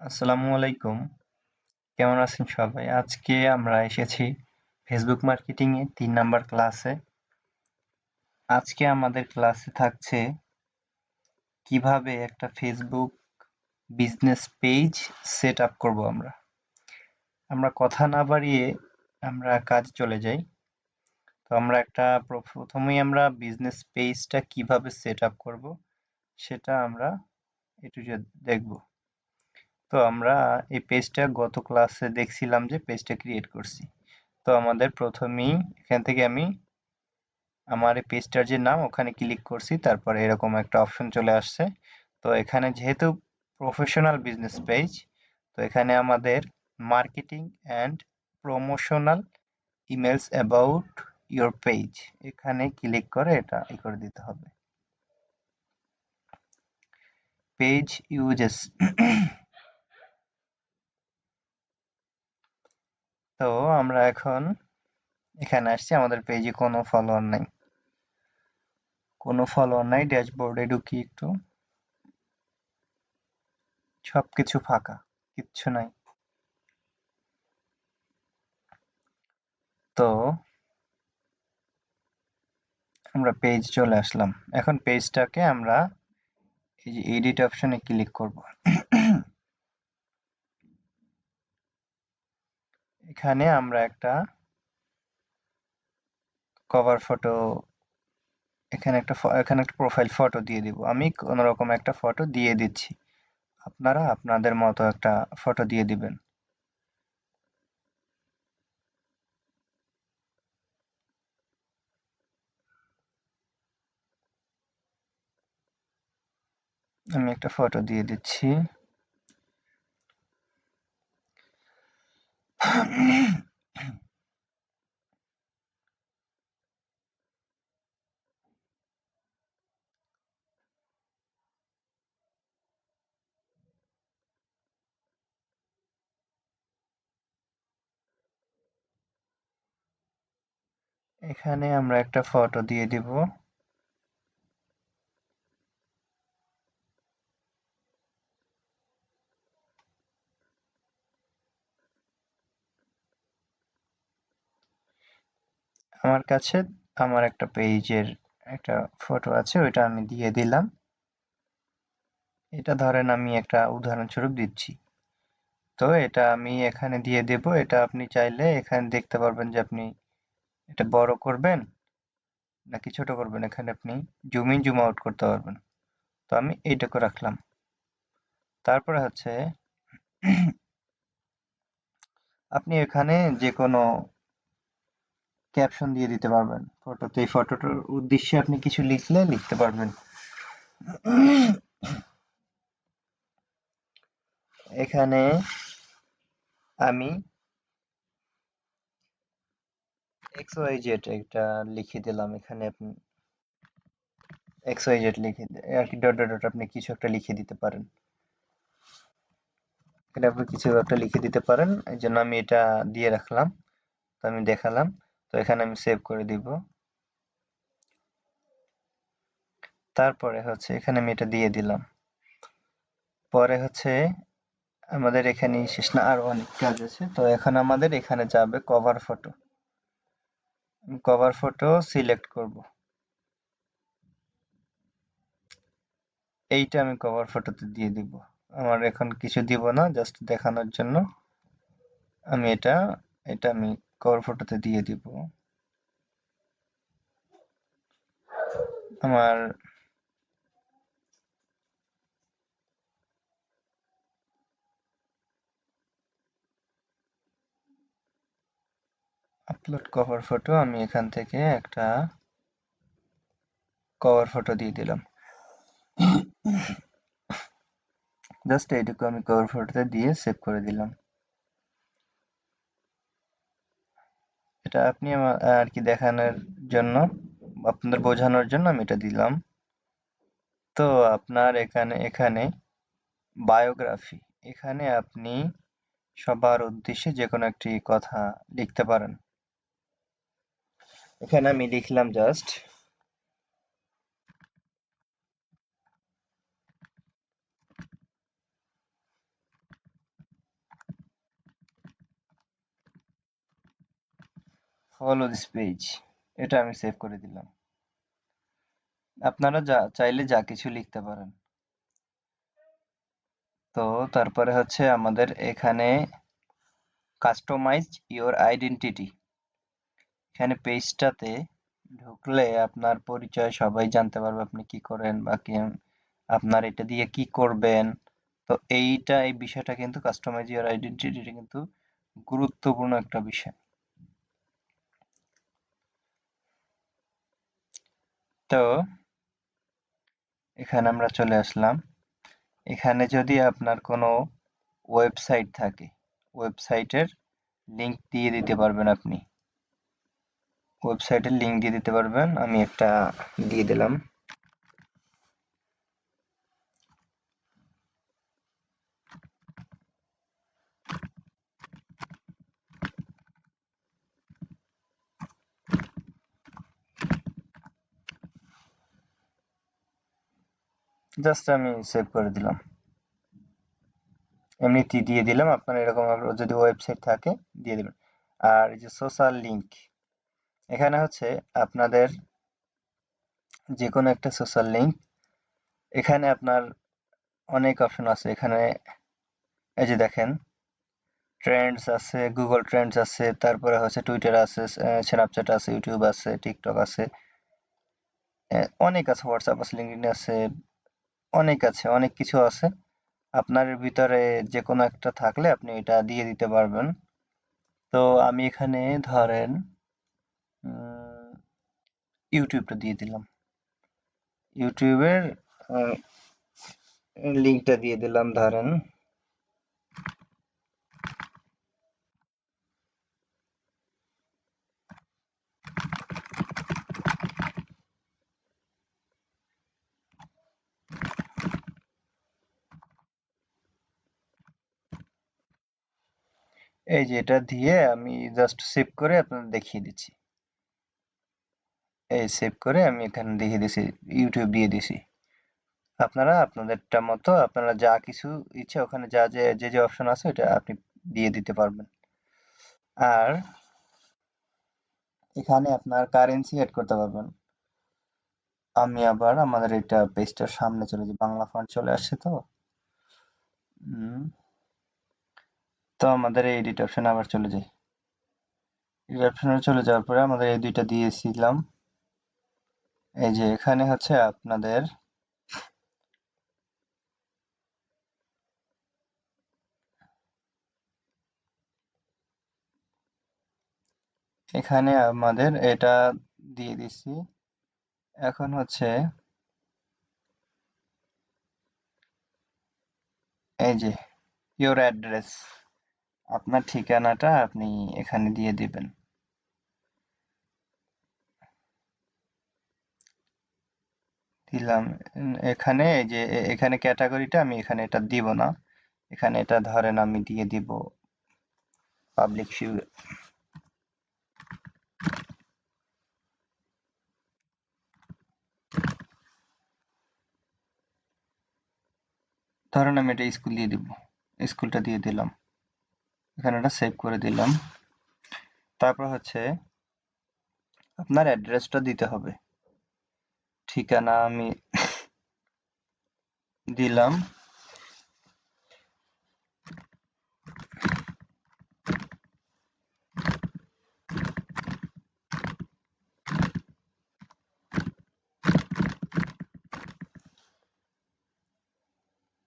আসসালামু আলাইকুম। কেমন আছেন সবাই? আজকে আমরা এসেছি ফেসবুক মার্কেটিং এ তিন নাম্বার ক্লাসে আজকে আমাদের ক্লাসে থাকছে কীভাবে একটা Facebook business page set up করব আমরা। আমরা কথা না বাড়িয়ে আমরা কাজ চলে যাই। তো আমরা একটা প্রথমেই আমরা বিজনেস পেজটা কীভাবে সেট আপ করব সেটা আমরা একটু দেখব। তো আমরা এই পেজটা গত ক্লাসে দেখছিলাম যে পেজটা ক্রিয়েট করছি। তো আমাদের প্রথমেই এখান থেকে আমি আমার এই পেজটার যে নাম, ওখানে ক্লিক করছি, তারপরে এরকম একটা অপশন চলে আসছে। তো এখানে যেহেতু প্রফেশনাল বিজনেস পেজ তো এখানে আমাদের marketing and promotional emails about your page এখানে ক্লিক করে এটা ই করে দিতে হবে। পেজ ইউজেস তো আমরা এখন এখানে আসছি, আমাদের পেজে কোনো ফলোয়ার নাই। কোনো ফলোয়ার নাই ড্যাশবোর্ডে ঢুকি একটু। সবকিছু ফাঁকা, কিচ্ছু নাই। তো আমরা পেজ চলে আসলাম। এখন পেজটাকে আমরা এই যে এডিট অপশনে ক্লিক করব। এখানে আমরা একটা কভার ফটো এখানে একটা এখানে একটা প্রোফাইল ফটো দিয়ে দিব। আমি কোনোরকম একটা ফটো দিয়ে দিচ্ছি। আপনারা আপনাদের মতো একটা ফটো দিয়ে দিবেন। আমি একটা ফটো দিয়ে দিচ্ছি। এখানে আমরা একটা ফটো দিয়ে দিব। আমার কাছে, আমার একটা পেজের একটা ফটো আছে, ওইটা আমি দিয়ে দিলাম। এটা ধরেন আমি একটা উদাহরণস্বরূপ দিচ্ছি। তো এটা আমি এখানে দিয়ে দেব, এটা আপনি চাইলে এখানে দেখতে পারবেন যে আপনি এটা বড় করবেন নাকি ছোট করবেন, এখানে আপনি জুম ইন জুম আউট করতে পারবেন। তো আমি এইটুকু রাখলাম। তারপরে হচ্ছে, আপনি এখানে যে কোনো ক্যাপশন দিয়ে দিতে পারবেন। ফটোতে, এই ফটোটার উদ্দেশ্যে আপনি কিছু লিখলে লিখতে পারবেন। এখানে আমি এক্স ওয়াই জেড একটা লিখে দিলাম। এখানে আপনি এক্স ওয়াই জেড লিখে আর কি ডট ডট আপনি কিছু একটা লিখে দিতে পারেন। এখানে আপনি কিছু একটা লিখে দিতে পারেন। এই জন্য আমি এটা দিয়ে রাখলাম। তো আমি দেখালাম। তো এখানে আমি সেভ করে দিব। তারপরে হচ্ছে এখানে আমি এটা দিয়ে দিলাম। পরে হচ্ছে আমাদের এখানে শেষ না, আরও অনেক কাজ আছে। তো এখন আমাদের এখানে যাবে cover photo cover photo select করব। এইটা আমি কভার ফটোতে দিয়ে দিব। আমার এখন কিছু দিব না জাস্ট দেখানোর জন্য। আমি এটা এটা আমি কভার ফটোতে দিয়ে দিব। আমার আপলোড কভার ফটো আমি এখান থেকে একটা কভার ফটো দিয়ে দিলাম। জাস্ট এইটুকু আমি কভার ফটোতে দিয়ে সেভ করে দিলাম। এটা আপনি আর কি দেখানোর জন্য, আপনাদের বোঝানোর জন্য আমি এটা দিলাম। তো আপনার এখানে এখানে বায়োগ্রাফি এখানে আপনি সবার উদ্দেশ্যে যে কোনো একটি কথা লিখতে পারেন। এখানে আমি লিখলাম জাস্ট ফলো দিস পেজ এটা আমি সেভ করে দিলাম। আপনারা যা, চাইলে যা কিছু লিখতে পারেন। তো তারপরে হচ্ছে আমাদের এখানে কাস্টমাইজ ইওর আইডেন্টিটি এখানে পেজটাতে ঢুকলে আপনার পরিচয় সবাই জানতে পারবে আপনি কি করেন বা কি, আপনার এটা দিয়ে কি করবেন। তো এইটা, এই বিষয়টা কিন্তু কাস্টমাইজ ইওর আইডেন্টিটি কিন্তু গুরুত্বপূর্ণ একটা বিষয়। তো এখানে আমরা চলে আসলাম। এখানে যদি আপনার কোনো ওয়েবসাইট থাকে ওয়েবসাইটের লিঙ্ক দিয়ে দিতে পারবেন আপনি। ওয়েবসাইটের লিঙ্ক দিয়ে দিতে পারবেন, আমি একটা দিয়ে দিলাম। জাস্ট আমি সেভ করে দিলাম। এমনিতেই দিয়ে দিলাম, আপনার এরকম যদি ওয়েবসাইট থাকে, দিয়ে দেবেন। আর এই যে সোশ্যাল লিংক এখানে হচ্ছে আপনাদের যে কোনো একটা সোশ্যাল লিংক এখানে আপনার অনেক অপশন আছে। এখানে এই যে দেখেন ট্রেন্ডস আছে গুগল ট্রেন্ডস আছে, তারপরে হচ্ছে টুইটার আছে স্ন্যাপচ্যাট আছে ইউটিউব আছে টিকটক আছে অনেক আছে হোয়াটসঅ্যাপ আছে লিঙ্কডিন আছে অনেক আছে, অনেক কিছু আছে। আপনার ভিতরে যে কোনো একটা থাকলে আপনি এটা দিয়ে দিতে পারবেন। তো আমি এখানে ধরেন ইউটিউবটা দিয়ে দিলাম। ইউটিউবের লিঙ্কটা দিয়ে দিলাম ধরেন। এই যে এটা দিয়ে আমি জাস্ট সেভ করে আপনাদের দেখিয়ে দিচ্ছি। এই সেভ করে আমি এখানে দেখিয়ে দিছি ইউটিউব দিয়ে দিছি আপনারা আপনাদেরটা মতো আপনারা যা কিছু ইচ্ছে ওখানে যা যে যে যে অপশন আছে ওটা আপনি দিয়ে দিতে পারবেন। আর এখানে আপনার কারেন্সি এড করতে পারবেন। আমি আবার আমাদের এটা পেজটার সামনে চলে যাই, বাংলা ফান্ড চলে আসছে তো। তো আমাদের এই এডিট অপশন আবার চলে যাই। এডিট অপশনে চলে যাওয়ার পরে আমাদের এই দুইটা দিয়েছিলাম এই যে এখানে হচ্ছে আপনাদের এখানে আমাদের এটা দিয়ে দিছি। এখন হচ্ছে এই যে ইওর অ্যাড্রেস আপনার ঠিকানাটা আপনি এখানে দিয়ে দিবেন। দিলাম, এখানে যে এখানে ক্যাটাগরিটা আমি এখানে এটা দিব না। এখানে এটা ধরেন আমি দিয়ে দিব পাবলিক ধরেন আমি এটা স্কুল দিয়ে দিব, স্কুলটা দিয়ে দিলাম। এখানে সেভ করে দিলাম। তারপর হচ্ছে আপনার অ্যাড্রেসটা দিতে হবে। ঠিকানা আমি দিলাম।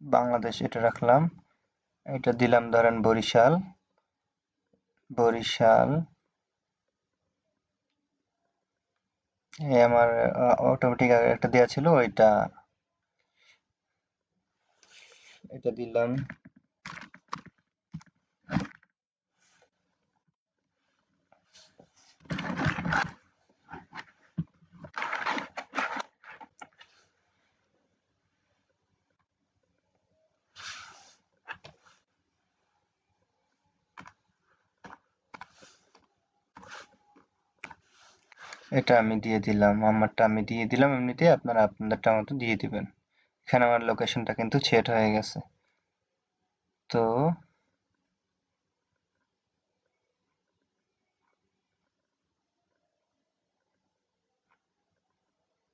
বাংলাদেশ এটা রাখলাম। এটা দিলাম ধরেন বরিশাল বরিশাল এই আমার অটোমেটিক একটা দেওয়া ছিল ওইটা এটা দিলাম এটা আমি দিয়ে দিলাম, আমারটা আমি দিয়ে দিলাম, এমনিতেই আপনারা আপনাদেরটা মতো দিয়ে দিবেন। এখানে আমার লোকেশনটা কিন্তু সেট হয়ে গেছে। তো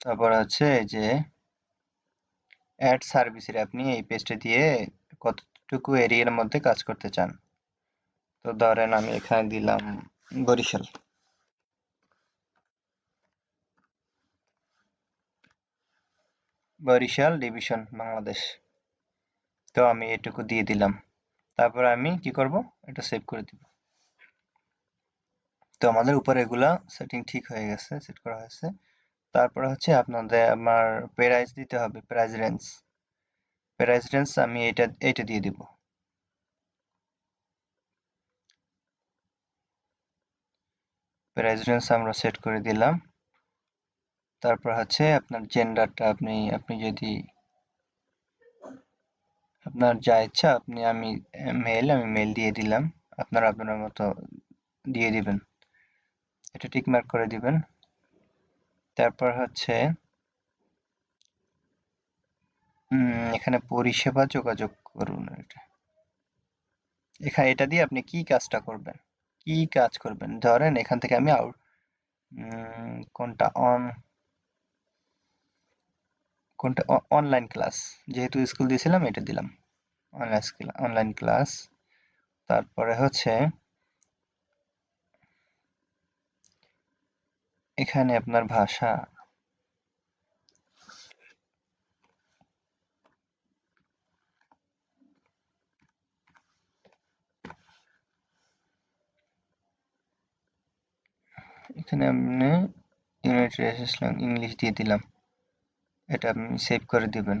তারপর হচ্ছে এই যে অ্যাড সার্ভিসের আপনি এই পেজটা দিয়ে কতটুকু এরিয়ার মধ্যে কাজ করতে চান। তো ধরেন আমি এখানে দিলাম বরিশাল। বরিশাল ডিভিশন, বাংলাদেশ। তো আমি এটুকু দিয়ে দিলাম। তারপর আমি কি করব? এটা সেভ করে দিব। তো আমাদের উপরে এগুলা সেটিং ঠিক হয়ে গেছে সেট করা হয়েছে। তারপরে হচ্ছে আপনাদের আমার প্রাইস দিতে হবে প্রাইস রেঞ্জ প্রাইস রেঞ্জ আমি এটা এটা দিয়ে দিব। প্রাইস রেঞ্জ আমরা সেট করে দিলাম। তারপর হচ্ছে আপনার জেন্ডারটা আপনি আপনি যদি আপনার যা ইচ্ছা আপনি, আমি মেল আমি মেল দিয়ে দিলাম। আপনারা আপনার মতো দিয়ে দিবেন। এটা টিক মার্ক করে দিবেন। তারপর হচ্ছে এখানে পরিষেবা যোগাযোগ করুন এটা এখানে এটা দিয়ে আপনি কি কাজটা করবেন? কি কাজ করবেন? ধরেন এখান থেকে আমি আউট কোনটা? অন কোনটা? অনলাইন ক্লাস যেহেতু স্কুল দিয়েছিলাম, এটা দিলাম। অনলাইন অনলাইন ক্লাস তারপরে হচ্ছে, এখানে আপনার ভাষা। এখানে আপনি ইউনাইটেড ইংলিশ দিয়ে দিলাম। এটা আপনি সেভ করে দিবেন।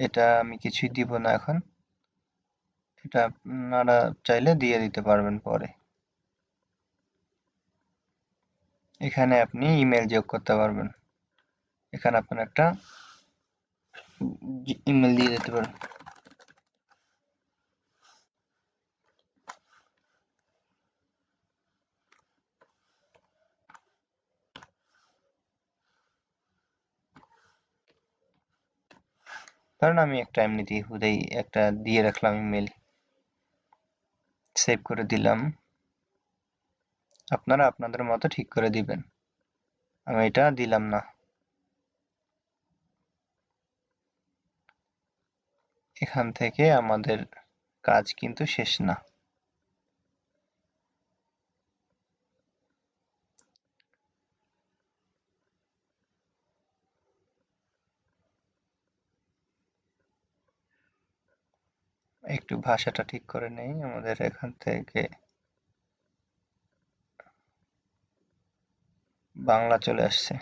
এটা আমি কিছুই দিব না এখন। এটা আপনারা চাইলে দিয়ে দিতে পারবেন পরে। এখানে আপনি ইমেল যোগ করতে পারবেন। এখানে আপনার একটা ইমেল দিয়ে দিতে পারেন ধরেন আমি একটা এমনিতেই হুদেই একটা দিয়ে রাখলাম ইমেল সেভ করে দিলাম। আপনারা আপনাদের মতো ঠিক করে দিবেন। আমি এটা দিলাম না। এখান থেকে আমাদের কাজ কিন্তু শেষ না। একটু ভাষাটা ঠিক করে নেই আমাদের এখান থেকে। বাংলা চলে আসছে।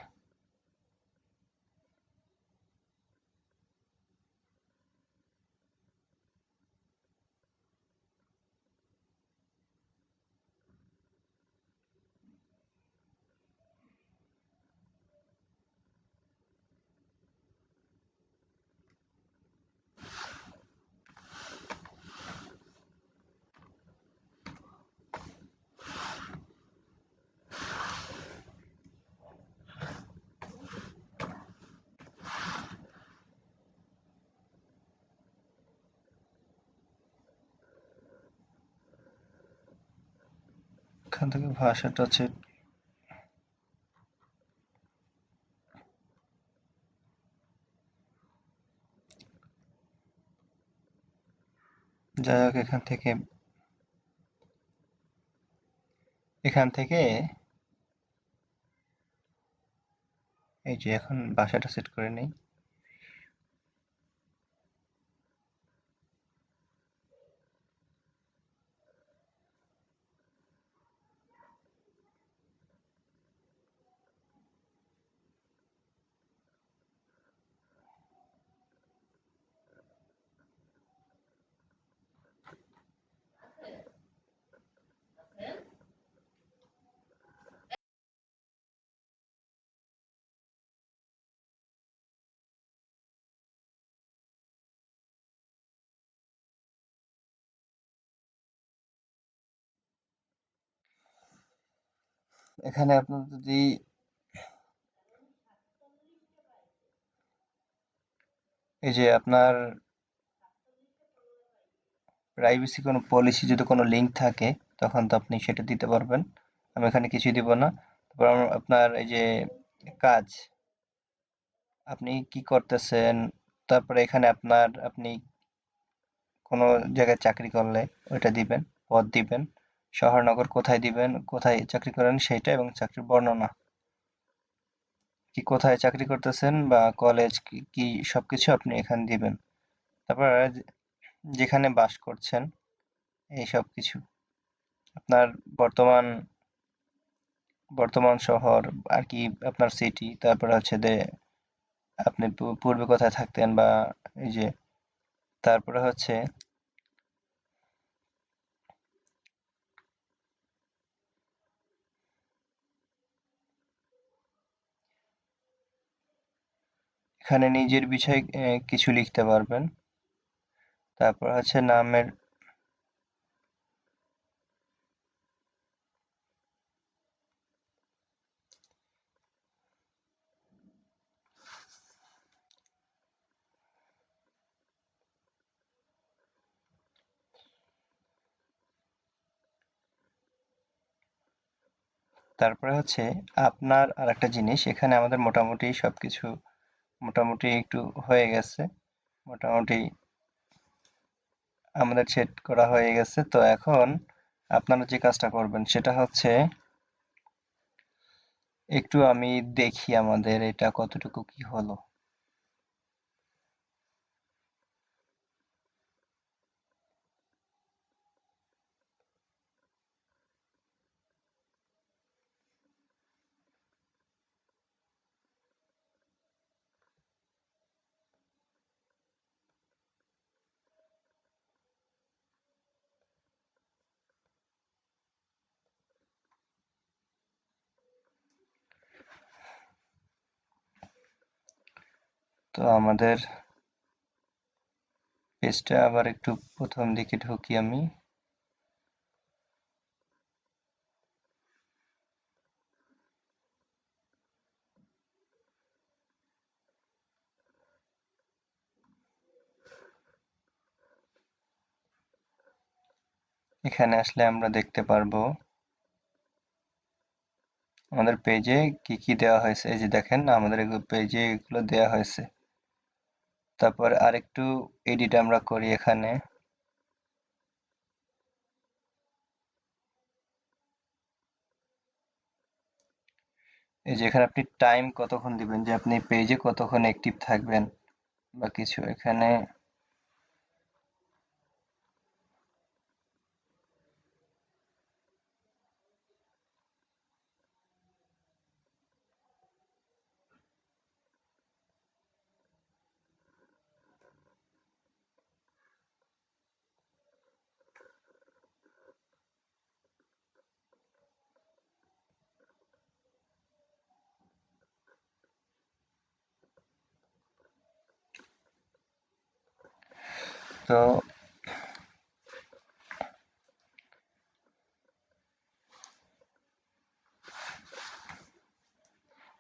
এখান থেকে ভাষাটা হচ্ছে যাই হোক, এখান থেকে এখান থেকে এই যে এখন বাসাটা সেট করে নেই। এখানে আপনার যদি এই যে আপনার প্রাইভেসি কোনো পলিসি যদি কোনো লিঙ্ক থাকে, তখন তো আপনি সেটা দিতে পারবেন। আমি এখানে কিছুই দিব না। তারপর আপনার এই যে কাজ, আপনি কি করতেছেন? তারপরে এখানে আপনার, আপনি কোনো জায়গায় চাকরি করলে ওইটা দিবেন, পদ দিবেন। শহর নগর কোথায় দিবেন, কোথায় চাকরি করেন সেটা এবং চাকরির বর্ণনা। কি কোথায় চাকরি করতেছেন বা কলেজ কি সবকিছু আপনি এখানে দিবেন। তারপর যেখানে বাস করছেন, এই সব কিছু আপনার বর্তমান বর্তমান শহর আর কি আপনার সিটি তারপরে হচ্ছে যে, আপনি পূর্বে কোথায় থাকতেন বা এই যে, তারপরে হচ্ছে এখানে নিজের বিষয়ে কিছু লিখতে পারবেন। তারপর হচ্ছে নামের তারপরে হচ্ছে আপনার আর একটা জিনিস, এখানে আমাদের মোটামুটি সবকিছু মোটামুটি একটু হয়ে গেছে। মোটামুটি আমাদের সেট করা হয়ে গেছে। তো এখন আপনারা যে কাজটা করবেন সেটা হচ্ছে একটু আমি দেখি আমাদের এটা কতটুকু কি হলো। তো আমাদের পেজটা আবার একটু প্রথম দিকে ঢুকি আমি। এখানে আসলে আমরা দেখতে পারব আমাদের পেজে কি কি দেওয়া হয়েছে। এই যে দেখেন, আমাদের পেজে এগুলো দেওয়া হয়েছে। তারপর আরেকটু এডিট আমরা করি এখানে। এই যে এখানে আপনি টাইম কতক্ষণ দিবেন? যে আপনি পেজে কতক্ষণ অ্যাক্টিভ থাকবেন বা কিছু, এখানে তো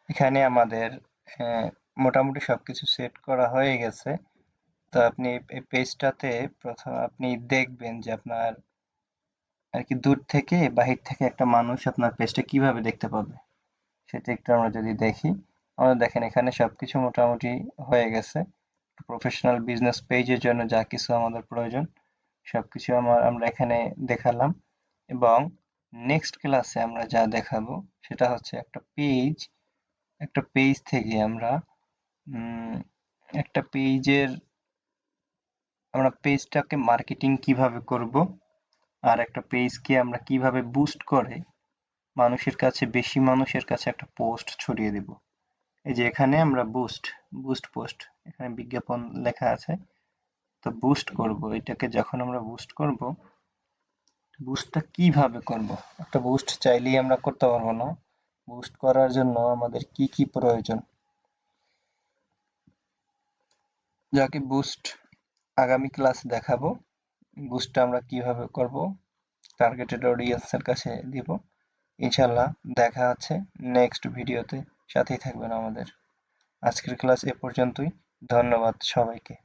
এখানে আমাদের মোটামুটি সবকিছু সেট করা হয়ে গেছে। তো আপনি এই পেজটাতে প্রথম আপনি দেখবেন যে আপনার আর কি দূর থেকে, বাহির থেকে একটা মানুষ আপনার পেজটা কীভাবে দেখতে পাবে, সেটা একটু আমরা যদি দেখি। আমরা দেখেন এখানে সবকিছু মোটামুটি হয়ে গেছে। প্রফেশনাল বিজনেস পেজের জন্য যা কিছু আমাদের প্রয়োজন, সবকিছু আমার, আমরা এখানে দেখালাম। এবং নেক্সট ক্লাসে আমরা যা দেখাবো, সেটা হচ্ছে একটা পেজ একটা পেজ থেকে আমরা একটা পেজের আমরা পেজটাকে মার্কেটিং কীভাবে করব, আর একটা পেজকে আমরা কীভাবে বুস্ট করে মানুষের কাছে, বেশি মানুষের কাছে একটা পোস্ট ছড়িয়ে দেব। এই যে এখানে আমরা বুস্ট বুস্ট পোস্ট এখানে বিজ্ঞাপন লেখা আছে। তো বুস্ট করব, এটাকে যখন আমরা বুস্ট করব বুস্টটা কীভাবে করব? একটা বুস্ট চাইলেই আমরা করতে পারব না। বুস্ট করার জন্য আমাদের কি কি প্রয়োজন? যাকে বুস্ট আগামী ক্লাস দেখাবো বুস্টটা আমরা কীভাবে করব? টার্গেটেড অডিয়েন্সের কাছে দিব। ইনশাল্লাহ দেখা হচ্ছে নেক্সট ভিডিওতে সাথেই থাকবেন আমাদের। আজকের ক্লাস এ পর্যন্তই। ধন্যবাদ সবাইকে।